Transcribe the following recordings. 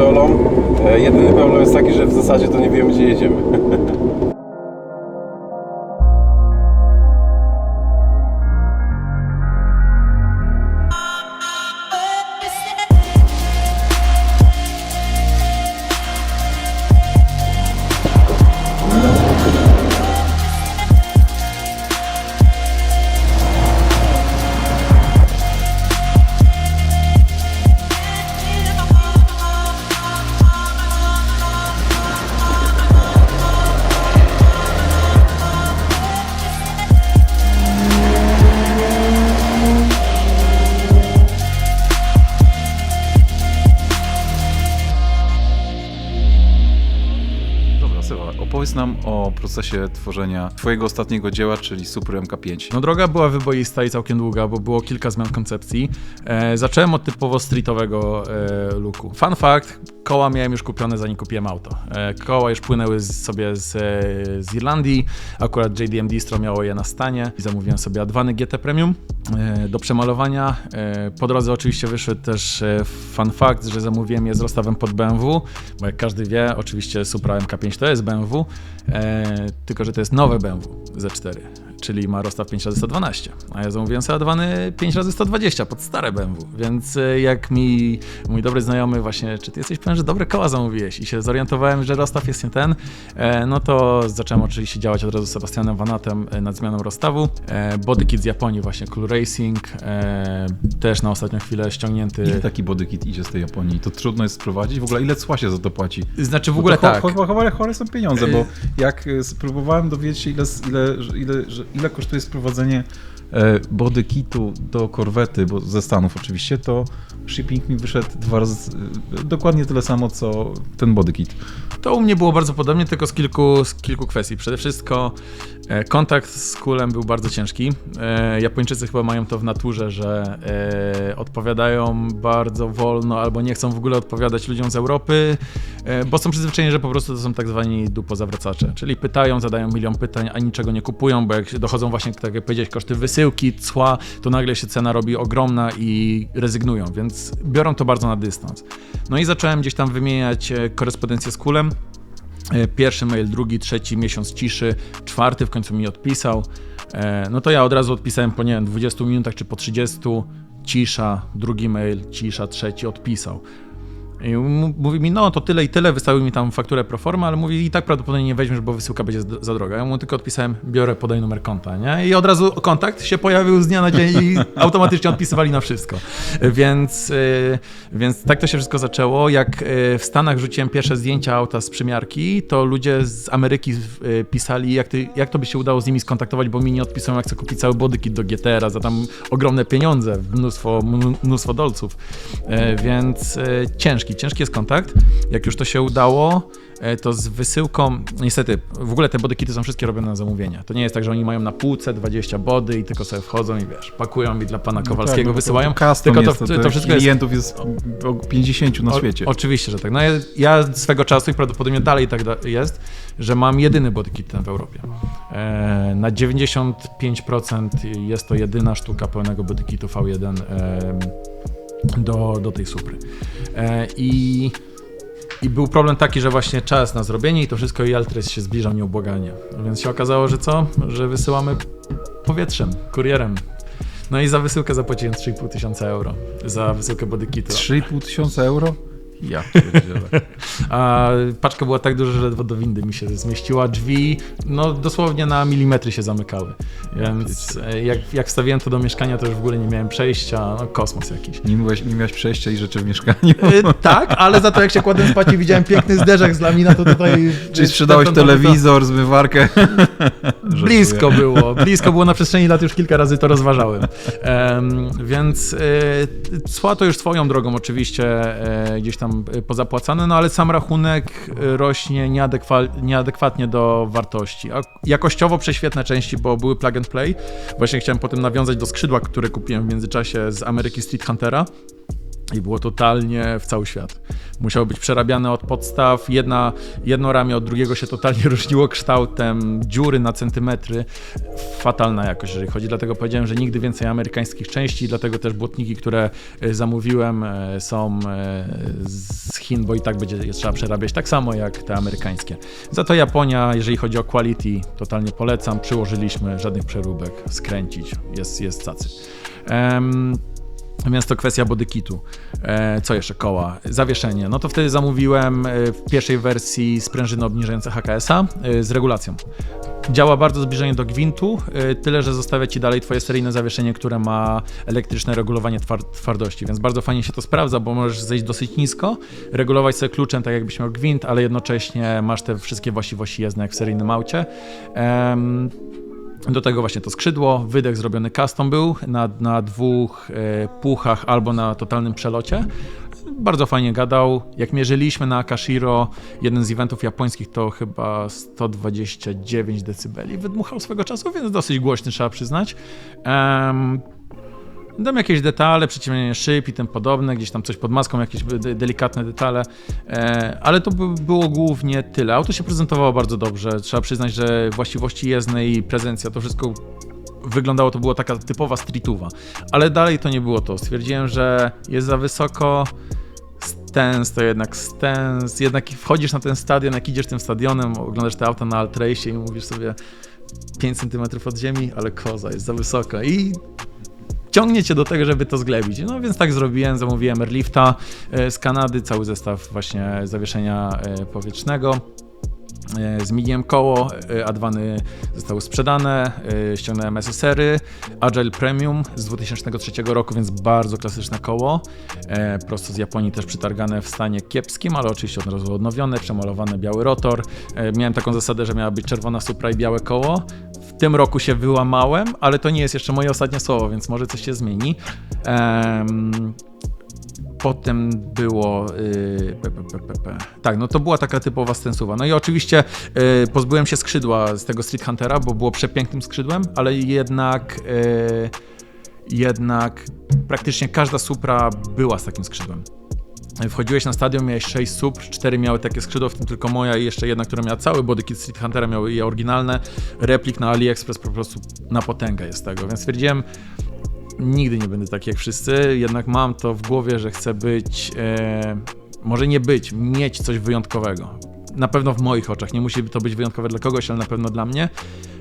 Teolą. E, Jedyny problem jest taki, że w zasadzie to nie wiemy, gdzie jedziemy. procesie tworzenia twojego ostatniego dzieła, czyli Super MK5. No droga była wyboista i całkiem długa, bo było kilka zmian koncepcji. E, zacząłem od typowo streetowego e, looku. Fun fact, koła miałem już kupione zanim kupiłem auto. E, koła już płynęły z, sobie z, e, z Irlandii, akurat JDM Distro miało je na stanie i zamówiłem sobie Adwany GT Premium e, do przemalowania. E, po drodze oczywiście wyszedł też e, fun fact, że zamówiłem je z rozstawem pod BMW, bo jak każdy wie, oczywiście Supra MK5 to jest BMW, e, tylko że to jest nowe BMW Z4 czyli ma rozstaw 5x112, a ja zamówiłem sobie ładowany 5x120 pod stare BMW, więc e, jak mi mój dobry znajomy właśnie, czy ty jesteś pewien, że dobre koła zamówiłeś i się zorientowałem, że rozstaw jest nie ten, e, no to zacząłem oczywiście działać od razu z Sebastianem Vanatem e, nad zmianą rozstawu. Bodykit z Japonii właśnie, Cool Racing, też na ostatnią chwilę ściągnięty. Ile taki bodykit idzie z tej Japonii? To trudno jest sprowadzić? W ogóle ile cła się za to płaci? Znaczy w ogóle cho- tak. cho- Chore, są pieniądze, bo jak spróbowałem dowiedzieć się, ile, ile, ile, ile kosztuje sprowadzenie e, bodykitu do korwety, bo ze Stanów oczywiście, to shipping mi wyszedł dwa razy, y, dokładnie tyle samo, co ten bodykit. To u mnie było bardzo podobnie, tylko z kilku, z kilku kwestii. Przede wszystkim e, kontakt z kulem był bardzo ciężki. E, Japończycy chyba mają to w naturze, że e, odpowiadają bardzo wolno albo nie chcą w ogóle odpowiadać ludziom z Europy, e, bo są przyzwyczajeni, że po prostu to są tak zwani dupozawracacze. Czyli pytają, zadają milion pytań, a niczego nie kupują, bo jak dochodzą właśnie, tak jak powiedziałeś, koszty wysyłki, cła, to nagle się cena robi ogromna i rezygnują, więc biorą to bardzo na dystans. No i zacząłem gdzieś tam wymieniać e, korespondencję z kulem. E, Pierwszy mail, drugi, trzeci miesiąc ciszy, czwarty w końcu mi odpisał. E, No to ja od razu odpisałem po nie wiem, 20 minutach czy po 30, cisza, drugi mail, cisza, trzeci odpisał. I mówi mi, no to tyle i tyle, wystawił mi tam fakturę pro forma, ale mówi i tak prawdopodobnie nie weźmiesz, bo wysyłka będzie za droga. Ja mu tylko odpisałem, biorę, podaj numer konta, nie? I od razu kontakt się pojawił z dnia na dzień i automatycznie odpisywali na wszystko. Więc, y, więc tak to się wszystko zaczęło. Jak y, w Stanach rzuciłem pierwsze zdjęcia auta z przymiarki, to ludzie z Ameryki y, pisali, jak, ty, jak to by się udało z nimi skontaktować, bo mi nie odpisują, jak chcę kupić cały bodykit do GTR-a za tam ogromne pieniądze, mnóstwo, mn- mnóstwo dolców. Więc e, ciężki, ciężki jest kontakt. Jak już to się udało, e, to z wysyłką, niestety, w ogóle te bodykity są wszystkie robione na zamówienie. To nie jest tak, że oni mają na półce 20 body i tylko sobie wchodzą i wiesz, pakują mi dla pana Kowalskiego, no bo wysyłają. To, to tylko to, jest, to, to, to wszystko jest klientów jest o 50 na o- świecie. Oczywiście, że tak. No ja, ja swego czasu i prawdopodobnie dalej tak da- jest, że mam jedyny bodykit ten w Europie. E, na 95% jest to jedyna sztuka pełnego bodykitu V1 e, do, do tej Supry. E, I i był problem taki, że właśnie czas na zrobienie i to wszystko i Altres się zbliżał nieubłaganie. Więc się okazało, że co? Że wysyłamy powietrzem, kurierem. No i za wysyłkę zapłaciłem 3,5 tysiąca euro. Za wysyłkę bodykitu. 3,5 tysiąca euro? Ja pierdzielę. A paczka była tak duża, że ledwo do windy mi się zmieściła. Drzwi, no dosłownie na milimetry się zamykały. Więc e, jak, jak wstawiłem to do mieszkania, to już w ogóle nie miałem przejścia. No, kosmos jakiś. Nie, miałeś, nie miałeś przejścia i rzeczy w mieszkaniu. E, tak, ale za to jak się kładłem spać i widziałem piękny zderzak z laminatu tutaj. Czyli sprzedałeś to- to- to- telewizor, zmywarkę. Blisko było, blisko było na przestrzeni lat, już kilka razy to rozważałem. Em, więc cła to już swoją drogą oczywiście gdzieś tam e, pozapłacane, no ale sam rachunek e, rośnie nieadekwa- nieadekwatnie do wartości. A jakościowo prześwietne części, bo były plug and play. Właśnie chciałem potem nawiązać do skrzydła, które kupiłem w międzyczasie z Ameryki Street Huntera. I było totalnie w cały świat. Musiały być przerabiane od podstaw. Jedna, jedno ramię od drugiego się totalnie różniło kształtem, dziury na centymetry. Fatalna jakość, jeżeli chodzi. Dlatego powiedziałem, że nigdy więcej amerykańskich części, dlatego też błotniki, które e, zamówiłem, e, są e, z Chin, bo i tak będzie je trzeba przerabiać tak samo jak te amerykańskie. Za to Japonia, jeżeli chodzi o quality, totalnie polecam. Przyłożyliśmy żadnych przeróbek, skręcić, jest, jest cacy. Em, Natomiast to kwestia bodykitu. E, co jeszcze? Koła. Zawieszenie. No to wtedy zamówiłem e, w pierwszej wersji sprężyny obniżające HKS-a e, z regulacją. Działa bardzo zbliżenie do gwintu, e, tyle że zostawia Ci dalej Twoje seryjne zawieszenie, które ma elektryczne regulowanie twar- twardości, więc bardzo fajnie się to sprawdza, bo możesz zejść dosyć nisko, regulować sobie kluczem tak jakbyś miał gwint, ale jednocześnie masz te wszystkie właściwości jezdne jak w seryjnym aucie. Em, do tego właśnie to skrzydło, wydech zrobiony custom był na, na dwóch e, puchach albo na totalnym przelocie. Bardzo fajnie gadał. Jak mierzyliśmy na Akashiro, jeden z eventów japońskich to chyba 129 decybeli wydmuchał swego czasu, więc dosyć głośny trzeba przyznać. Em, Dam jakieś detale, przyciemnienie szyb i tym podobne, gdzieś tam coś pod maską, jakieś de- delikatne detale, e, ale to by było głównie tyle. Auto się prezentowało bardzo dobrze, trzeba przyznać, że właściwości jezdne i prezencja, to wszystko wyglądało, to było taka typowa streetowa, ale dalej to nie było to. Stwierdziłem, że jest za wysoko, stens to jednak stens, jednak wchodzisz na ten stadion, jak idziesz tym stadionem, oglądasz te auta na altrace i mówisz sobie 5 cm od ziemi, ale koza jest za wysoka i ciągnie cię do tego, żeby to zglebić. No więc tak zrobiłem, zamówiłem Airlifta e, z Kanady, cały zestaw właśnie zawieszenia e, powietrznego. E, Zmieniłem koło, adwany zostały sprzedane, ściągnąłem SSR-y, Agile Premium z 2003 roku, więc bardzo klasyczne koło, prosto z Japonii też przytargane w stanie kiepskim, ale oczywiście od razu odnowione, przemalowany biały rotor. Miałem taką zasadę, że miała być czerwona Supra i białe koło. Tym roku się wyłamałem, ale to nie jest jeszcze moje ostatnie słowo, więc może coś się zmieni. Em, Potem było. Yy, pe, pe, pe. Tak, no to była taka typowa stensuwa. No i oczywiście yy, pozbyłem się skrzydła z tego Street Huntera, bo było przepięknym skrzydłem, ale jednak. Yy, jednak praktycznie każda Supra była z takim skrzydłem. Wchodziłeś na stadion, miałeś 6 Supr, 4 miały takie skrzydło, w tym tylko moja i jeszcze jedna, która miała cały bodykit Street Huntera, miały je oryginalne. Replik na AliExpress po prostu na potęgę jest tego, więc stwierdziłem, nigdy nie będę taki jak wszyscy, jednak mam to w głowie, że chcę być, e, może nie być, mieć coś wyjątkowego. Na pewno w moich oczach, nie musi to być wyjątkowe dla kogoś, ale na pewno dla mnie.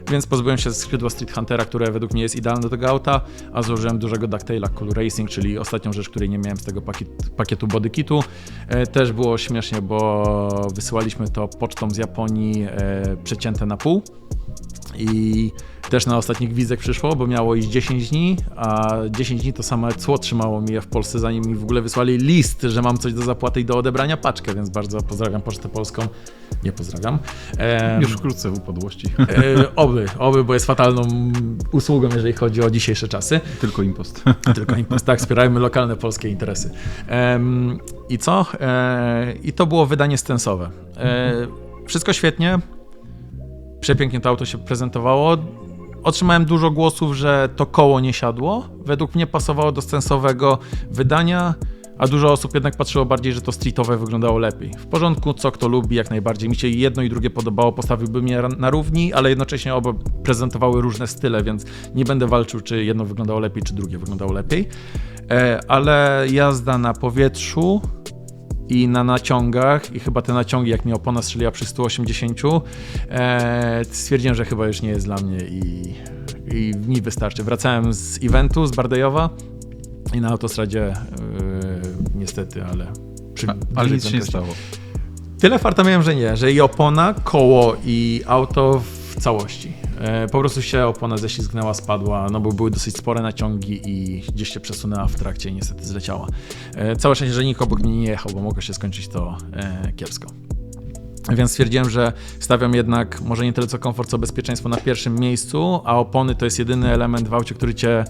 Więc pozbyłem się skrzydła Street Huntera, które według mnie jest idealne do tego auta, a złożyłem dużego ducktaila Cool Racing, czyli ostatnią rzecz, której nie miałem z tego pakiet, pakietu bodykitu. E, też było śmiesznie, bo wysyłaliśmy to pocztą z Japonii e, przecięte na pół. I też na ostatni gwizdek przyszło, bo miało iść 10 dni, a 10 dni to same cło trzymało mi je w Polsce, zanim mi w ogóle wysłali list, że mam coś do zapłaty i do odebrania paczkę, więc bardzo pozdrawiam Pocztę Polską. Nie pozdrawiam. Em, Już wkrótce w upadłości. e, oby, oby, bo jest fatalną usługą, jeżeli chodzi o dzisiejsze czasy. Tylko impost. Tylko impost, tak, wspierajmy lokalne polskie interesy. Em, I co? E, I to było wydanie stensowe. E, wszystko świetnie. Przepięknie to auto się prezentowało. Otrzymałem dużo głosów, że to koło nie siadło. Według mnie pasowało do sensowego wydania, a dużo osób jednak patrzyło bardziej, że to streetowe wyglądało lepiej. W porządku, co kto lubi, jak najbardziej. Mi się jedno i drugie podobało, postawiłbym je na równi, ale jednocześnie oba prezentowały różne style, więc nie będę walczył, czy jedno wyglądało lepiej, czy drugie wyglądało lepiej. E, ale jazda na powietrzu i na naciągach, i chyba te naciągi, jak mi opona strzeliła przy 180, e, stwierdziłem, że chyba już nie jest dla mnie i, i mi wystarczy. Wracałem z eventu, z Bardejowa i na autostradzie e, niestety, ale... Przy, Ale przy nic się nie stało. Tyle farta miałem, że nie, że i opona, koło i auto w całości. E, po prostu się opona ześlizgnęła, spadła, no bo były dosyć spore naciągi i gdzieś się przesunęła w trakcie i niestety zleciała. E, całe szczęście, że nikt obok mnie nie jechał, bo mogło się skończyć to e, kiepsko. Więc stwierdziłem, że stawiam jednak może nie tyle co komfort, co bezpieczeństwo na pierwszym miejscu, a opony to jest jedyny element w aucie, który cię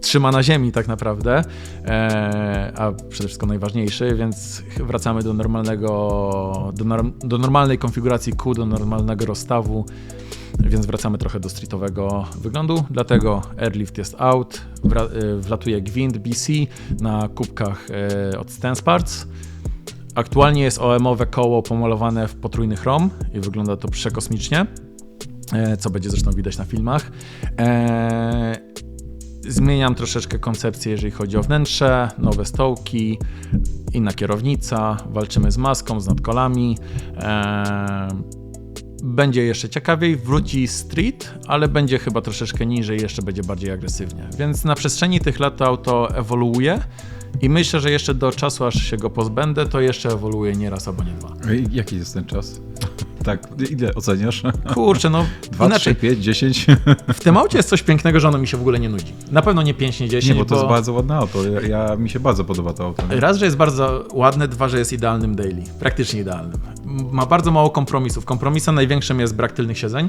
trzyma na ziemi tak naprawdę, e, a przede wszystkim najważniejszy, więc wracamy do normalnego, do, norm, do normalnej konfiguracji kół, do normalnego rozstawu, więc wracamy trochę do streetowego wyglądu, dlatego Airlift jest out, e, wlatuje gwint BC na kubkach e, od Stance Parts, Aktualnie jest OM-owe koło pomalowane w potrójny chrom i wygląda to przekosmicznie, e, co będzie zresztą widać na filmach. Zmieniam troszeczkę koncepcję, jeżeli chodzi o wnętrze, nowe stołki, inna kierownica, walczymy z maską, z nadkolami. Będzie jeszcze ciekawiej, wróci street, ale będzie chyba troszeczkę niżej, jeszcze będzie bardziej agresywnie. Więc na przestrzeni tych lat to auto ewoluuje i myślę, że jeszcze do czasu, aż się go pozbędę, to jeszcze ewoluuje nie raz albo nie dwa. Ej, Jaki jest ten czas? Tak, ile oceniasz? Kurczę, no 2, inaczej. 3, 5, 10? W tym aucie jest coś pięknego, że ono mi się w ogóle nie nudzi. Na pewno nie 5, nie 10, Nie, bo to jest bardzo ładne auto. Ja, ja, mi się bardzo podoba to auto. nie? Raz, że jest bardzo ładne, dwa, że jest idealnym daily. Praktycznie idealnym. Ma bardzo mało kompromisów. Kompromisem największym jest brak tylnych siedzeń.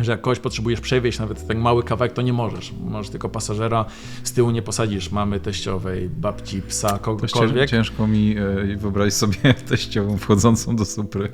Że jak kogoś potrzebujesz przewieźć, nawet ten mały kawałek, to nie możesz. Możesz tylko pasażera z tyłu nie posadzisz. Mamy teściowej, babci, psa, kogokolwiek. ciężko mi e, wyobrazić sobie teściową wchodzącą do supry.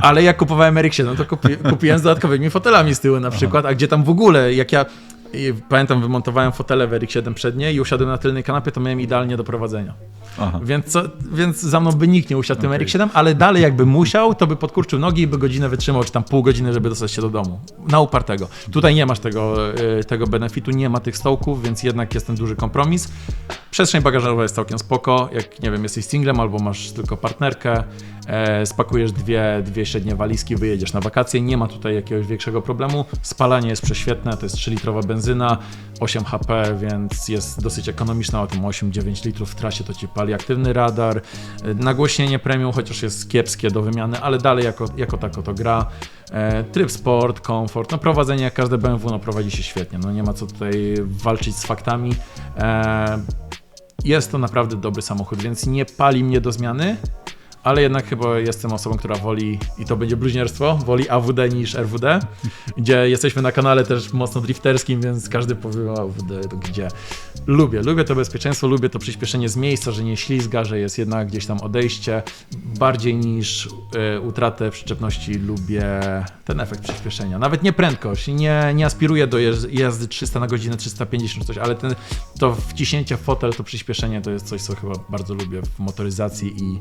Ale jak kupowałem RX-7, to kupi, kupiłem z dodatkowymi fotelami z tyłu na przykład, a gdzie tam w ogóle, jak ja i pamiętam, wymontowałem fotele w RX-7 przednie i usiadłem na tylnej kanapie, to miałem idealnie do prowadzenia. Aha. Więc, co, więc za mną by nikt nie usiadł tym Okej. RX-7, ale dalej jakby musiał, to by podkurczył nogi i by godzinę wytrzymał, czy tam pół godziny, żeby dostać się do domu. Na upartego. Tutaj nie masz tego, y, tego benefitu, nie ma tych stołków, więc jednak jest ten duży kompromis. Przestrzeń bagażowa jest całkiem spoko, jak nie wiem, jesteś singlem albo masz tylko partnerkę, e, spakujesz dwie, dwie średnie walizki, wyjedziesz na wakacje, nie ma tutaj jakiegoś większego problemu. Spalanie jest prześwietne, to jest 3-litrowa benzyna, 8 HP, więc jest dosyć ekonomiczna, o tym 8-9 litrów w trasie to ci pali aktywny radar, e, nagłośnienie premium, chociaż jest kiepskie do wymiany, ale dalej jako, jako tako to gra. E, tryb sport, komfort, no prowadzenie jak każde BMW, no prowadzi się świetnie, no nie ma co tutaj walczyć z faktami. E, jest to naprawdę dobry samochód, więc nie pali mnie do zmiany, ale jednak chyba jestem osobą, która woli, i to będzie bluźnierstwo, woli AWD niż RWD, gdzie jesteśmy na kanale też mocno drifterskim, więc każdy powie AWD, gdzie. Lubię, lubię to bezpieczeństwo, lubię to przyspieszenie z miejsca, że nie ślizga, że jest jednak gdzieś tam odejście. Bardziej niż y, utratę przyczepności lubię ten efekt przyspieszenia. Nawet nie prędkość, nie, nie aspiruję do jazdy 300 na godzinę, 350 czy coś, ale ten, to wciśnięcie w fotel, to przyspieszenie to jest coś, co chyba bardzo lubię w motoryzacji i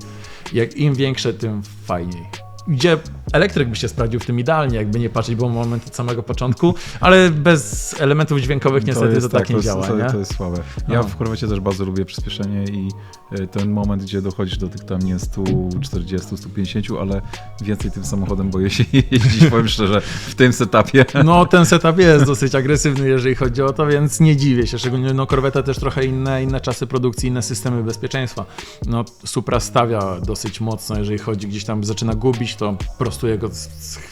jak im większe, tym fajniej. Gdzie elektryk by się sprawdził w tym idealnie, jakby nie patrzeć, bo moment od samego początku, ale bez elementów dźwiękowych niestety to, tak nie to działa, jest, to, nie? to jest słabe. Ja No. w Corvette też bardzo lubię przyspieszenie i e, ten moment, gdzie dochodzisz do tych tam nie 140, 150, ale więcej tym samochodem boję się jeździć, powiem szczerze, w tym setupie. No, ten setup jest dosyć agresywny, jeżeli chodzi o to, więc nie dziwię się. Szczególnie no, Corvette też trochę inne, inne czasy produkcji, inne systemy bezpieczeństwa. No, Supra stawia dosyć mocno, jeżeli chodzi gdzieś tam, zaczyna gubić, to prostuje go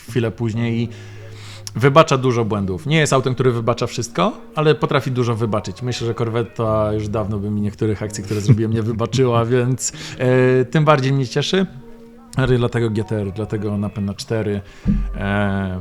chwilę później i wybacza dużo błędów. Nie jest autem, który wybacza wszystko, ale potrafi dużo wybaczyć. Myślę, że Corvetta już dawno by mi niektórych akcji, które zrobiłem, nie wybaczyła, więc e, tym bardziej mnie cieszy. Ale dlatego GTR, dlatego napęd na 4. E,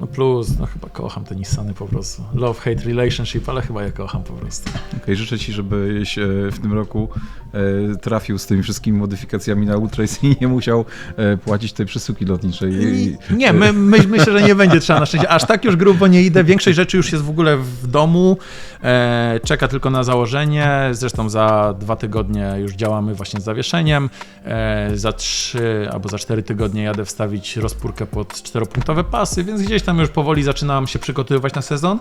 no plus, no chyba kocham te Nissany po prostu. Love-hate relationship, ale chyba ja kocham po prostu. Okej, życzę Ci, żebyś e, w tym roku e, trafił z tymi wszystkimi modyfikacjami na Ultrace i nie musiał e, płacić tej przesyłki lotniczej. Nie, my, my, myślę, że nie będzie trzeba na szczęście. Aż tak już grubo nie idę. Większość rzeczy już jest w ogóle w domu. E, czeka tylko na założenie. Zresztą za dwa tygodnie już działamy właśnie z zawieszeniem. E, za trzy albo za cztery tygodnie jadę wstawić rozpórkę pod czteropunktowe pasy, więc gdzieś tam już powoli zaczynam się przygotowywać na sezon.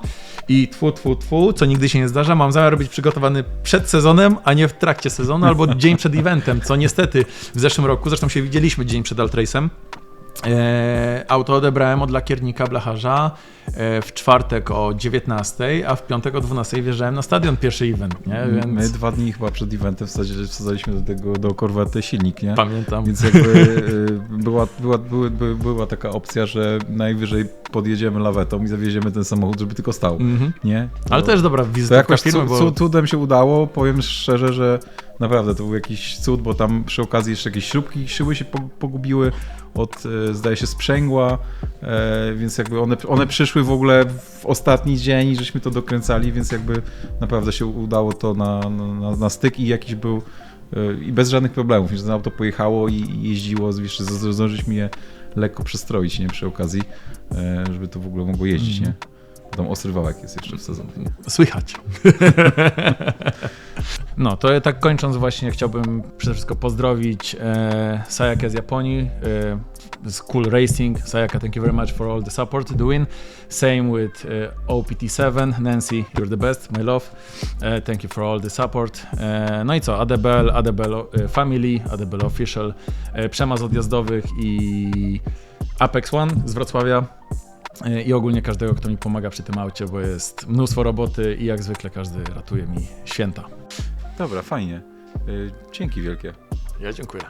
I tfu, tfu, tfu, co nigdy się nie zdarza, mam zamiar być przygotowany przed sezonem, a nie w trakcie sezonu albo dzień przed eventem, co niestety w zeszłym roku, zresztą się widzieliśmy dzień przed Altrace'em, E, auto odebrałem od lakiernika blacharza e, w czwartek o 19, a w piątek o 12 wjeżdżałem na stadion pierwszy event, nie? Więc My dwa dni chyba przed eventem wsadzaliśmy do tego do Corvette silnik, nie? pamiętam. Więc jakby y, była, była, były, by, była taka opcja, że najwyżej podjedziemy lawetą i zawieziemy ten samochód, żeby tylko stał, Mhm. nie? Ale To- też dobra To wizytówka jakoś firmy, bo cu, cudem się udało, powiem szczerze, że naprawdę to był jakiś cud, bo tam przy okazji jeszcze jakieś śrubki, szyby się po- pogubiły od, e, zdaje się, sprzęgła, e, więc jakby one, one przyszły w ogóle w ostatni dzień żeśmy to dokręcali, więc jakby naprawdę się udało to na, na, na styk i jakiś był e, i bez żadnych problemów, że to auto pojechało i, jeździło, jeszcze zdążyliśmy je lekko przestroić, nie, przy okazji, żeby to w ogóle mogło jeździć, Mhm. nie? Tam ostry wałek jest jeszcze w sezonie. Słychać. No, to ja tak kończąc właśnie chciałbym przede wszystkim pozdrowić e, Sayaka z Japonii, e, z Cool Racing. Sayaka, thank you very much for all the support, the win. Same with e, OPT7, Nancy, you're the best, my love. E, thank you for all the support. E, no i co, ADBL, ADBL e, Family, ADBL Official, e, Przemaz Odjazdowych i Apex One z Wrocławia. E, I ogólnie każdego, kto mi pomaga przy tym aucie, bo jest mnóstwo roboty i jak zwykle każdy ratuje mi święta. Dobra, fajnie. Y, Dzięki wielkie. Ja dziękuję.